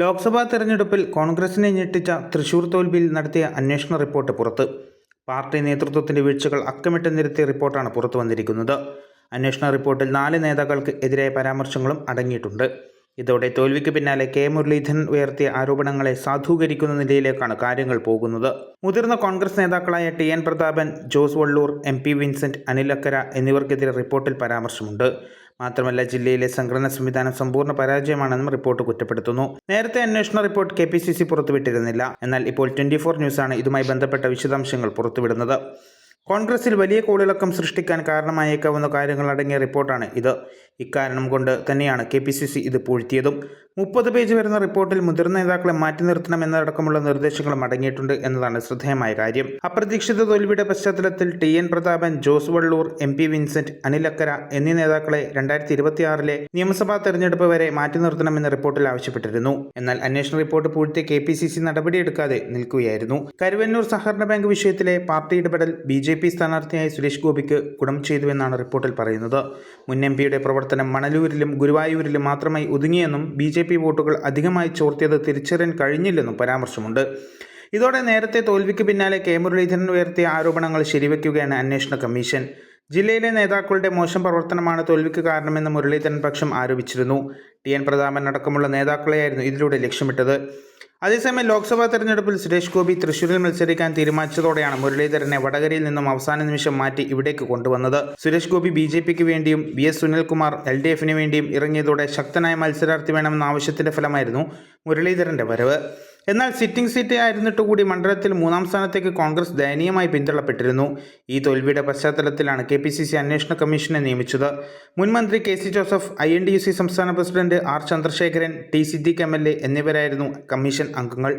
ലോക്സഭാ തെരഞ്ഞെടുപ്പിൽ കോൺഗ്രസിനെ ഞെട്ടിച്ച തൃശൂർ തോൽവിയിൽ നടത്തിയ അന്വേഷണ റിപ്പോർട്ട് പുറത്ത്. പാർട്ടി നേതൃത്വത്തിന്റെ വീഴ്ചകൾ അക്കമിട്ട് നിരത്തിയ റിപ്പോർട്ടാണ് പുറത്തു വന്നിരിക്കുന്നത്. അന്വേഷണ റിപ്പോർട്ടിൽ നാല് നേതാക്കൾക്ക് എതിരായ പരാമർശങ്ങളും അടങ്ങിയിട്ടുണ്ട്. ഇതോടെ തോൽവിക്ക് പിന്നാലെ കെ മുരളീധരൻ ഉയർത്തിയ ആരോപണങ്ങളെ സാധൂകരിക്കുന്ന നിലയിലേക്കാണ് കാര്യങ്ങൾ പോകുന്നത്. മുതിർന്ന കോൺഗ്രസ് നേതാക്കളായ T N Prathapan Jose Valloor M P Vincent Anilakkara എന്നിവർക്കെതിരെ റിപ്പോർട്ടിൽ പരാമർശമുണ്ട്. മാത്രമല്ല ജില്ലയിലെ സംഘടനാ സംവിധാനം സമ്പൂർണ പരാജയമാണെന്നും റിപ്പോർട്ട് കുറ്റപ്പെടുത്തുന്നു. നേരത്തെ അന്വേഷണ report K P C C പുറത്തുവിട്ടിരുന്നില്ല. എന്നാൽ ഇപ്പോൾ ട്വന്റി ഫോർ ന്യൂസാണ് ഇതുമായി ബന്ധപ്പെട്ട വിശദാംശങ്ങൾ പുറത്തുവിടുന്നത്. കോൺഗ്രസിൽ വലിയ കോളിളക്കം സൃഷ്ടിക്കാൻ കാരണമായേക്കാവുന്ന കാര്യങ്ങൾ അടങ്ങിയ റിപ്പോർട്ടാണ് ഇത്. ഇക്കാരണം കൊണ്ട് തന്നെയാണ് കെ പി സി സി ഇത് പൂഴ്ത്തിയതും. മുപ്പത് പേജ് വരുന്ന റിപ്പോർട്ടിൽ മുതിർന്ന നേതാക്കളെ മാറ്റി നിർത്തണം എന്നതടക്കമുള്ള നിർദ്ദേശങ്ങളും അടങ്ങിയിട്ടുണ്ട് എന്നതാണ് ശ്രദ്ധേയമായ കാര്യം. അപ്രതീക്ഷിത തോൽവിയുടെ പശ്ചാത്തലത്തിൽ T N Prathapan Jose Valloor M P Vincent Anilakkara എന്നീ നേതാക്കളെ രണ്ടായിരത്തി ഇരുപത്തിയാറിലെ നിയമസഭാ തെരഞ്ഞെടുപ്പ് വരെ മാറ്റി നിർത്തണമെന്ന് റിപ്പോർട്ടിൽ ആവശ്യപ്പെട്ടിരുന്നു. എന്നാൽ അന്വേഷണ റിപ്പോർട്ട് പൂഴ്ത്തിയ കെ പി സി സി നടപടിയെടുക്കാതെ നിൽക്കുകയായിരുന്നു. കരുവന്നൂർ സഹകരണ ബാങ്ക് വിഷയത്തിലെ പാർട്ടി ഇടപെടൽ ബി ജെ പി സ്ഥാനാർത്ഥിയായ സുരേഷ് ഗോപിക്ക് ഗുണം ചെയ്തുവെന്നാണ് റിപ്പോർട്ടിൽ പറയുന്നത്. മുൻ എം പിയുടെ പ്രവർത്തനം മണലൂരിലും ഗുരുവായൂരിലും മാത്രമായി ഒതുങ്ങിയെന്നും ബി വോട്ടുകൾ അധികമായി ചോർത്തിയത് തിരിച്ചറിയാൻ കഴിഞ്ഞില്ലെന്നും പരാമർശമുണ്ട്. ഇതോടെ നേരത്തെ തോൽവിക്ക് പിന്നാലെ കെ മുരളീധരൻ ഉയർത്തിയ ആരോപണങ്ങൾ ശരിവയ്ക്കുകയാണ് അന്വേഷണ കമ്മീഷൻ. ജില്ലയിലെ നേതാക്കളുടെ മോശം പ്രവർത്തനമാണ് തോൽവിക്ക് കാരണമെന്ന് മുരളീധരൻ പക്ഷം ആരോപിച്ചിരുന്നു. ടി. എൻ. പ്രതാപൻ അടക്കമുള്ള നേതാക്കളെയായിരുന്നു ഇതിലൂടെ ലക്ഷ്യമിട്ടത്. അതേസമയം ലോക്സഭാ തെരഞ്ഞെടുപ്പിൽ സുരേഷ് ഗോപി തൃശൂരിൽ മത്സരിക്കാൻ തീരുമാനിച്ചതോടെയാണ് മുരളീധരനെ വടകരയിൽ നിന്നും അവസാന നിമിഷം മാറ്റി ഇവിടേക്ക് കൊണ്ടുവന്നത്. സുരേഷ് ഗോപി ബി ജെ പിക്ക് വേണ്ടിയും V S Sunilkumar L D എഫിന് വേണ്ടിയും ഇറങ്ങിയതോടെ ശക്തനായ മത്സരാർത്ഥി വേണമെന്ന ആവശ്യത്തിന്റെ ഫലമായിരുന്നു മുരളീധരന്റെ വരവ്. എന്നാൽ സിറ്റിംഗ് സീറ്റ് ആയിരുന്നിട്ട് കൂടി മണ്ഡലത്തിൽ മൂന്നാം സ്ഥാനത്തേക്ക് കോൺഗ്രസ് ദയനീയമായി പിന്തള്ളപ്പെട്ടിരുന്നു. ഈ തോൽവിയുടെ പശ്ചാത്തലത്തിലാണ് കെ പി സി സി അന്വേഷണ കമ്മീഷനെ നിയമിച്ചത്. മുൻമന്ത്രി K C Joseph I N D U C സംസ്ഥാന president R Chandrasekharan T Siddique M L A എന്നിവരായിരുന്നു കമ്മീഷൻ അംഗങ്ങൾ.